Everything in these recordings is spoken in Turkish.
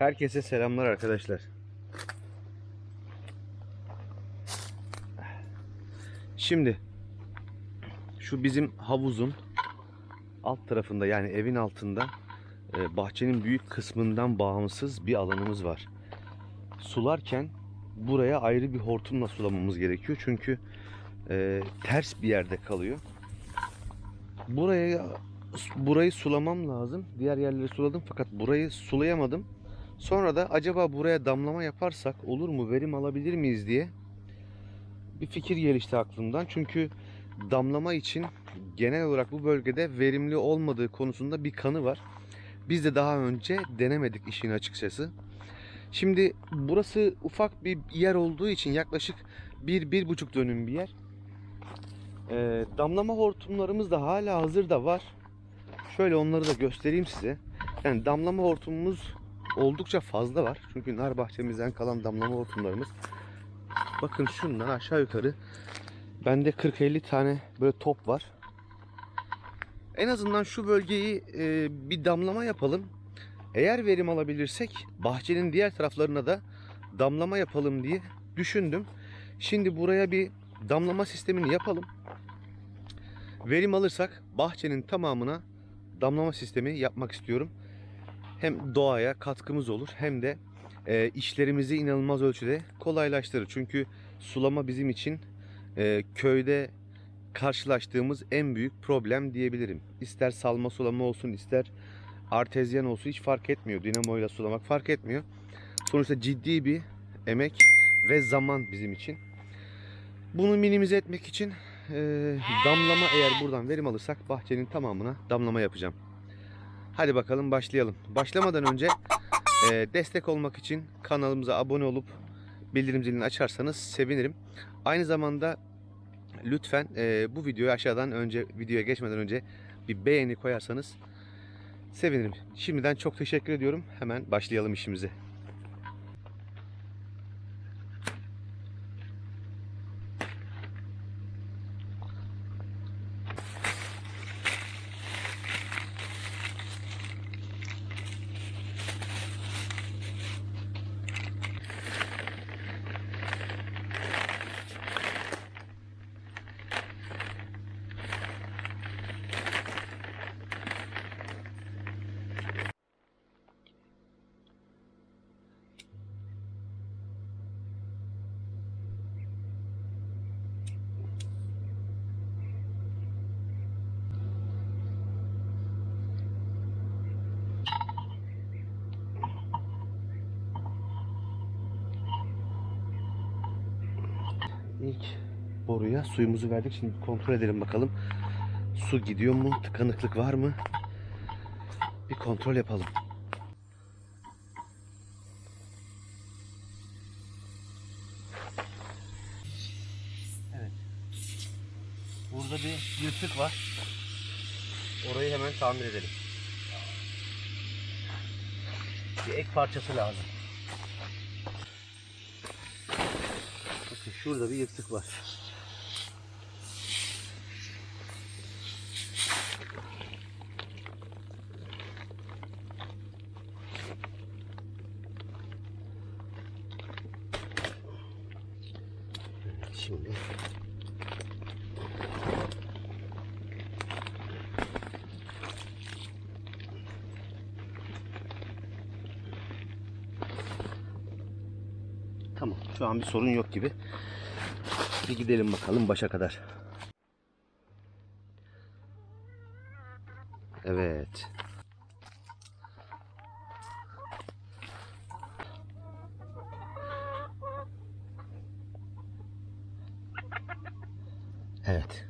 Herkese selamlar arkadaşlar. Şimdi şu bizim havuzun alt tarafında yani evin altında e, bahçenin büyük kısmından bağımsız bir alanımız var. Sularken buraya ayrı bir hortumla sulamamız gerekiyor. Çünkü e, ters bir yerde kalıyor. Buraya burayı sulamam lazım. Diğer yerleri suladım fakat burayı sulayamadım. Sonra da acaba buraya damlama yaparsak olur mu, verim alabilir miyiz diye bir fikir gelişti aklımdan. Çünkü damlama için genel olarak bu bölgede verimli olmadığı konusunda bir kanı var. Biz de daha önce denemedik işin açıkçası. Şimdi burası ufak bir yer olduğu için yaklaşık 1-1,5 dönüm bir yer. Ee, damlama hortumlarımız da hala hazırda var. Şöyle onları da göstereyim size. Yani damlama hortumumuz oldukça fazla var. Çünkü nar bahçemizden kalan damlama hortumlarımız. Bakın şundan aşağı yukarı bende 40-50 tane böyle top var. En azından şu bölgeyi e, bir damlama yapalım. Eğer verim alabilirsek bahçenin diğer taraflarına da damlama yapalım diye düşündüm. Şimdi buraya bir damlama sistemini yapalım. Verim alırsak bahçenin tamamına damlama sistemi yapmak istiyorum. Hem doğaya katkımız olur hem de e, işlerimizi inanılmaz ölçüde kolaylaştırır. Çünkü sulama bizim için e, köyde karşılaştığımız en büyük problem diyebilirim. İster salma sulama olsun ister artezyen olsun hiç fark etmiyor. Dinamoyla sulamak fark etmiyor. Sonuçta ciddi bir emek ve zaman bizim için. Bunu minimize etmek için e, damlama eğer buradan verim alırsak bahçenin tamamına damlama yapacağım. Hadi bakalım başlayalım. Başlamadan önce e, destek olmak için kanalımıza abone olup bildirim zilini açarsanız sevinirim. Aynı zamanda lütfen e, bu videoyu aşağıdan önce videoya geçmeden önce bir beğeni koyarsanız sevinirim. Şimdiden çok teşekkür ediyorum. Hemen başlayalım işimize. İlk boruya suyumuzu verdik. Şimdi bir kontrol edelim bakalım. Su gidiyor mu? Tıkanıklık var mı? Bir kontrol yapalım. Evet. Burada bir yırtık var. Orayı hemen tamir edelim. Bir ek parçası lazım. Şurada bir yırtık var. Şimdi Tamam. Şu an bir sorun yok gibi. Bir gidelim bakalım başa kadar. Evet. Evet.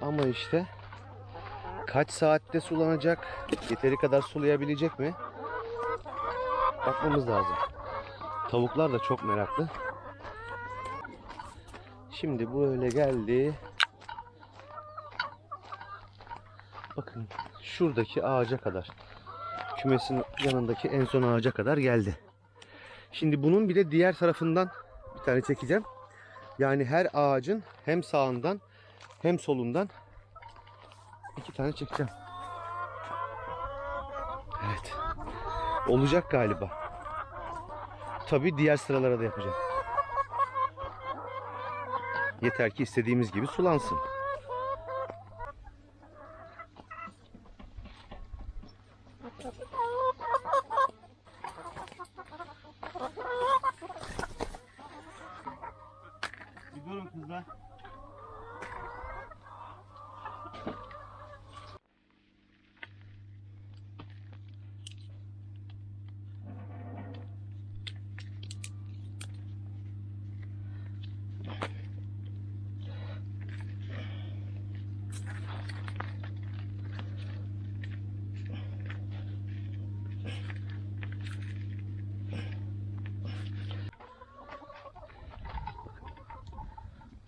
Ama işte kaç saatte sulanacak? Yeteri kadar sulayabilecek mi? Bakmamız lazım. Tavuklar da çok meraklı. Şimdi bu öyle geldi. Bakın şuradaki ağaca kadar. Kümesin yanındaki en son ağaca kadar geldi. Şimdi bunun bir de diğer tarafından bir tane çekeceğim. Yani her ağacın hem sağından hem solundan iki tane çekeceğim. Evet. Olacak galiba. Tabii diğer sıralara da yapacağım. Yeter ki istediğimiz gibi sulansın.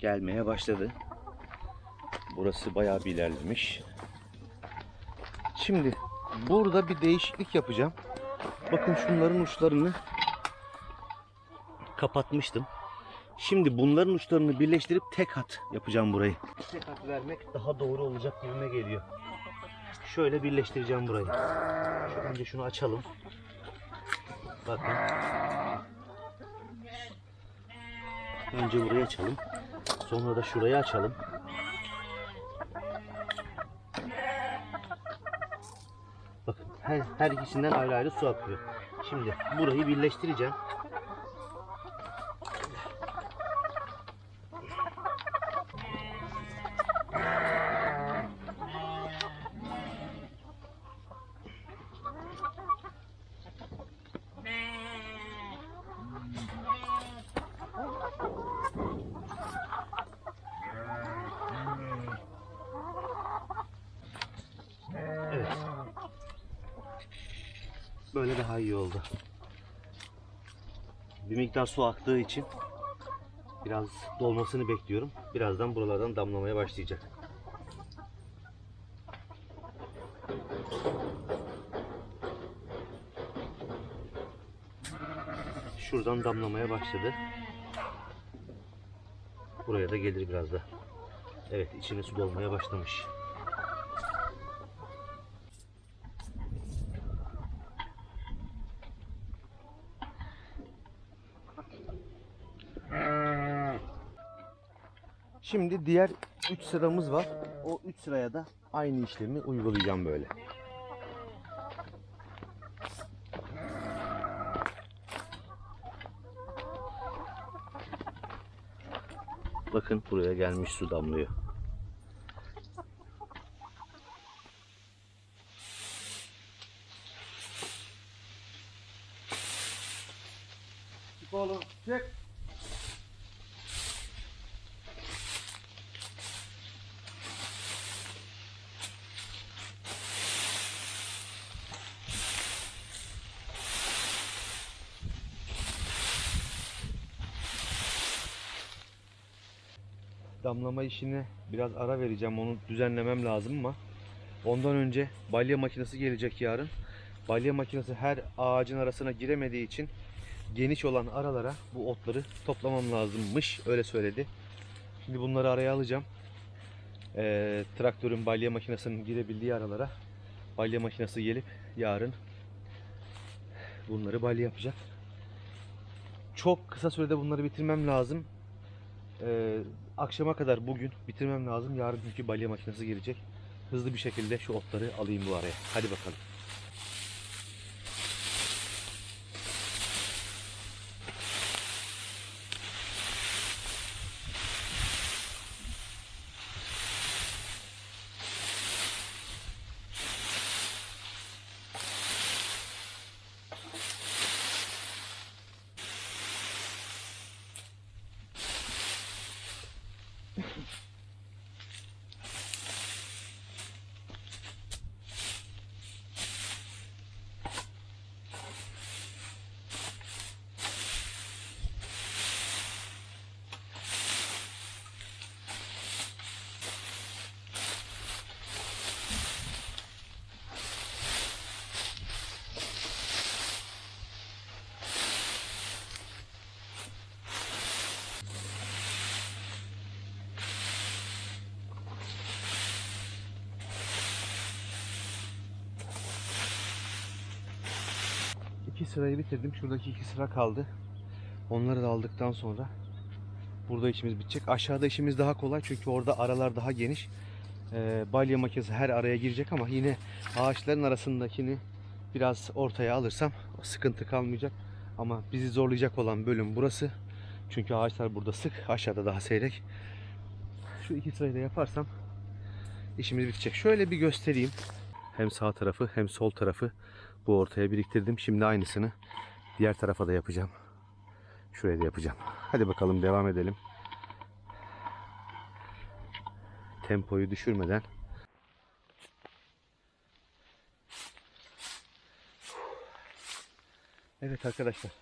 Gelmeye başladı. Burası bayağı bir ilerlemiş. Şimdi burada bir değişiklik yapacağım. Bakın şunların uçlarını kapatmıştım. Şimdi bunların uçlarını birleştirip tek hat yapacağım burayı. Tek hat vermek daha doğru olacak gibime geliyor. Şöyle birleştireceğim burayı. Şu önce şunu açalım. Bakın. Önce burayı açalım. Sonra da şurayı açalım. Bakın her, her ikisinden ayrı ayrı su akıyor. Şimdi burayı birleştireceğim. Evet. Böyle daha iyi oldu. Bir miktar su aktığı için biraz dolmasını bekliyorum. Birazdan buralardan damlamaya başlayacak. Şuradan damlamaya başladı. Buraya da gelir biraz da. Evet içine su dolmaya başlamış. Şimdi diğer 3 sıramız var. O 3 sıraya da aynı işlemi uygulayacağım böyle. Bakın buraya gelmiş su damlıyor. Çık oğlum, çık. Damlama işine biraz ara vereceğim. Onu düzenlemem lazım ama ondan önce balya makinesi gelecek yarın. Balya makinesi her ağacın arasına giremediği için geniş olan aralara bu otları toplamam lazımmış. Öyle söyledi. Şimdi bunları araya alacağım. Ee, traktörün balya makinesinin girebildiği aralara balya makinesi gelip yarın bunları balya yapacak. Çok kısa sürede bunları bitirmem lazım. Ee, akşama kadar bugün bitirmem lazım. Yarın çünkü balya makinesi gelecek. Hızlı bir şekilde şu otları alayım bu araya. Hadi bakalım. İki sırayı bitirdim. Şuradaki iki sıra kaldı. Onları da aldıktan sonra burada işimiz bitecek. Aşağıda işimiz daha kolay çünkü orada aralar daha geniş. Ee, balya makinesi her araya girecek ama yine ağaçların arasındakini biraz ortaya alırsam sıkıntı kalmayacak. Ama bizi zorlayacak olan bölüm burası. Çünkü ağaçlar burada sık, aşağıda daha seyrek. Şu iki sırayı da yaparsam işimiz bitecek. Şöyle bir göstereyim. Hem sağ tarafı hem sol tarafı bu ortaya biriktirdim. Şimdi aynısını diğer tarafa da yapacağım. Şuraya da yapacağım. Hadi bakalım devam edelim. Tempoyu düşürmeden. Evet arkadaşlar.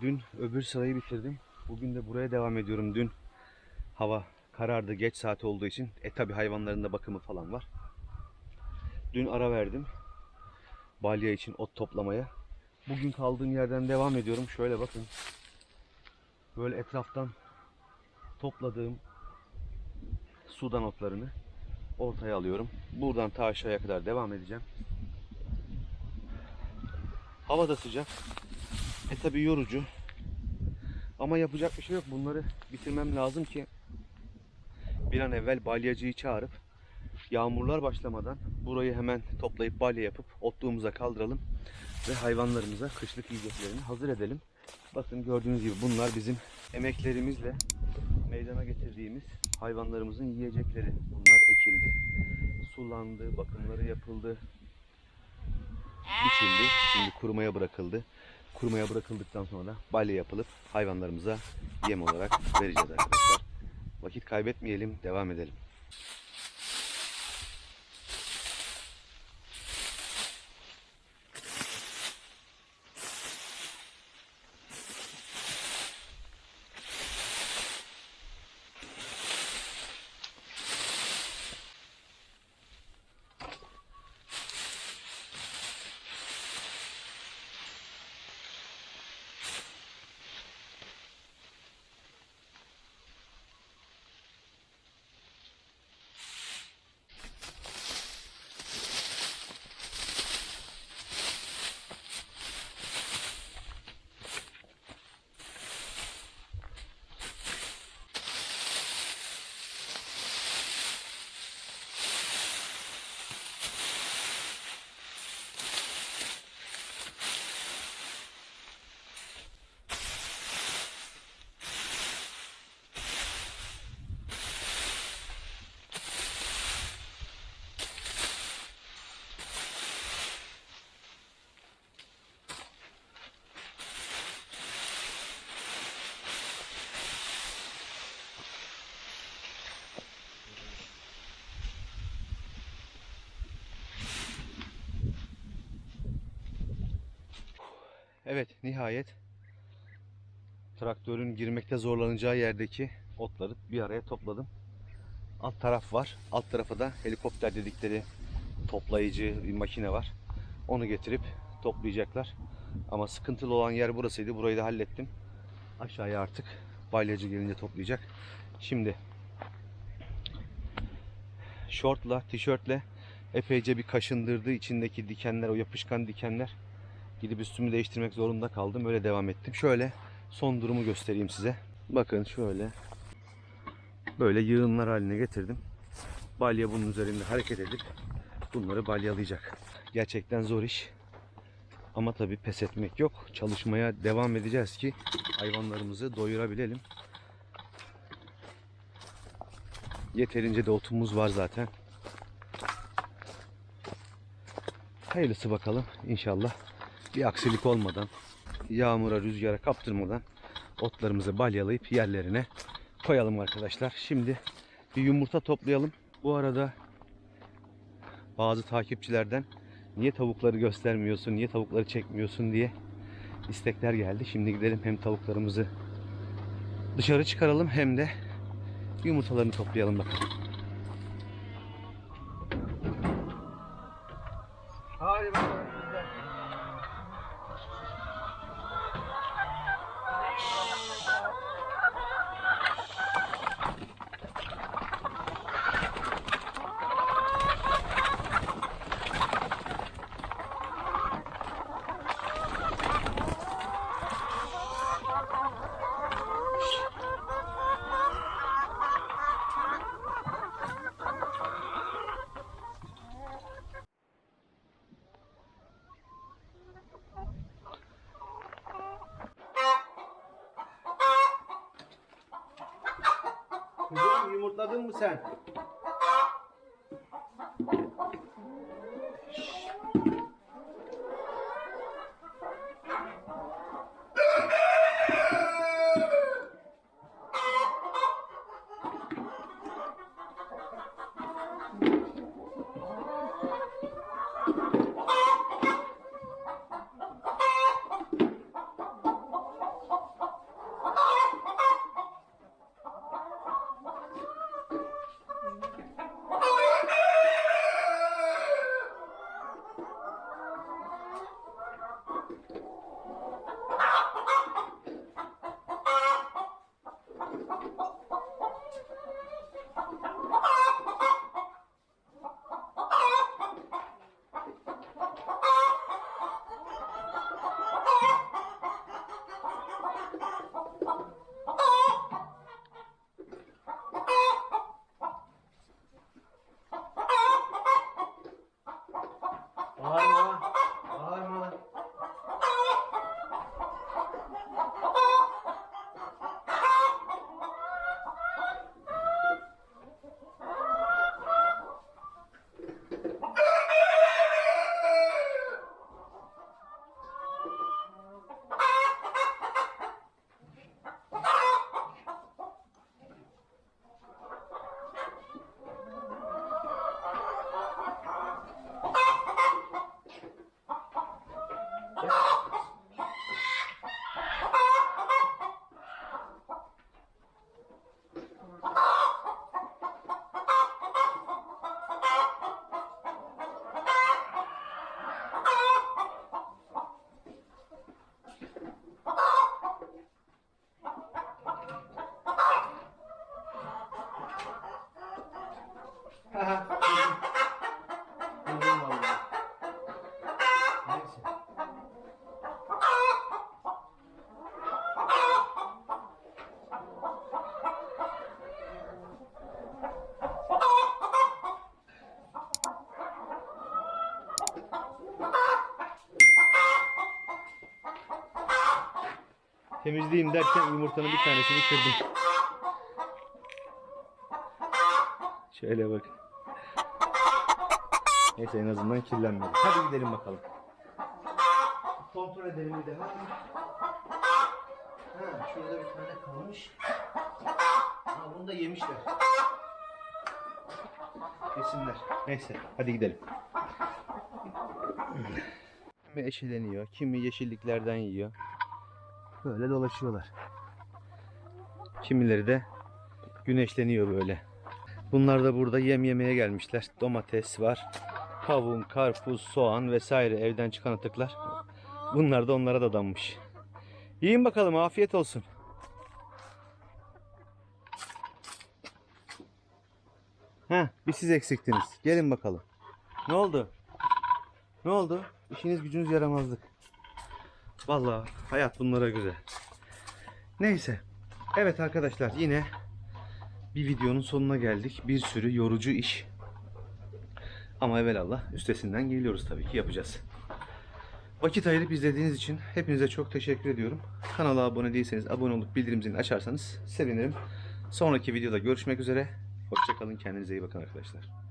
Dün öbür sırayı bitirdim. Bugün de buraya devam ediyorum. Dün hava karardı geç saat olduğu için. E tabi hayvanların da bakımı falan var. Dün ara verdim. Balya için ot toplamaya. Bugün kaldığım yerden devam ediyorum. Şöyle bakın. Böyle etraftan topladığım sudan otlarını ortaya alıyorum. Buradan ta aşağıya kadar devam edeceğim. Hava da sıcak. E tabi yorucu. Ama yapacak bir şey yok. Bunları bitirmem lazım ki bir an evvel balyacıyı çağırıp yağmurlar başlamadan burayı hemen toplayıp balya yapıp otluğumuza kaldıralım ve hayvanlarımıza kışlık yiyeceklerini hazır edelim. Bakın gördüğünüz gibi bunlar bizim emeklerimizle meydana getirdiğimiz hayvanlarımızın yiyecekleri. Bunlar ekildi, sulandı, bakımları yapıldı, biçildi. Şimdi kurumaya bırakıldı. Kurumaya bırakıldıktan sonra balya yapılıp hayvanlarımıza yem olarak vereceğiz arkadaşlar. Vakit kaybetmeyelim, devam edelim. Evet, nihayet traktörün girmekte zorlanacağı yerdeki otları bir araya topladım. Alt taraf var. Alt tarafa da helikopter dedikleri toplayıcı bir makine var. Onu getirip toplayacaklar. Ama sıkıntılı olan yer burasıydı. Burayı da hallettim. Aşağıya artık balyacı gelince toplayacak. Şimdi şortla, tişörtle epeyce bir kaşındırdı içindeki dikenler, o yapışkan dikenler. Gidip üstümü değiştirmek zorunda kaldım. Öyle devam ettim. Şöyle son durumu göstereyim size. Bakın şöyle. Böyle yığınlar haline getirdim. Balya bunun üzerinde hareket edip bunları balyalayacak. Gerçekten zor iş. Ama tabii pes etmek yok. Çalışmaya devam edeceğiz ki hayvanlarımızı doyurabilelim. Yeterince de otumuz var zaten. Hayırlısı bakalım inşallah bir aksilik olmadan, yağmura, rüzgara kaptırmadan otlarımızı balyalayıp yerlerine koyalım arkadaşlar. Şimdi bir yumurta toplayalım. Bu arada bazı takipçilerden niye tavukları göstermiyorsun, niye tavukları çekmiyorsun diye istekler geldi. Şimdi gidelim hem tavuklarımızı dışarı çıkaralım hem de yumurtalarını toplayalım bakalım. Hadi bakalım Kuzum yumurtladın mı sen? Temizleyeyim derken yumurtanın bir tanesini kırdım. Şöyle bak. Neyse en azından kirlenmedi. Hadi gidelim bakalım. Kontrol edelim bir daha. Ha, şurada bir tane kalmış. Ha, bunu da yemişler. Yesinler. Neyse hadi gidelim. Kimi eşeleniyor, kimi yeşilliklerden yiyor. Böyle dolaşıyorlar. Kimileri de güneşleniyor böyle. Bunlar da burada yem yemeye gelmişler. Domates var. Kavun, karpuz, soğan vesaire evden çıkan atıklar. Bunlar da onlara da danmış. Yiyin bakalım afiyet olsun. Heh, bir siz eksiktiniz. Gelin bakalım. Ne oldu? Ne oldu? İşiniz gücünüz yaramazlık. Vallahi hayat bunlara güzel. Neyse. Evet arkadaşlar yine bir videonun sonuna geldik. Bir sürü yorucu iş. Ama evvelallah üstesinden geliyoruz tabii ki yapacağız. Vakit ayırıp izlediğiniz için hepinize çok teşekkür ediyorum. Kanala abone değilseniz abone olup bildirim zilini açarsanız sevinirim. Sonraki videoda görüşmek üzere. Hoşçakalın kendinize iyi bakın arkadaşlar.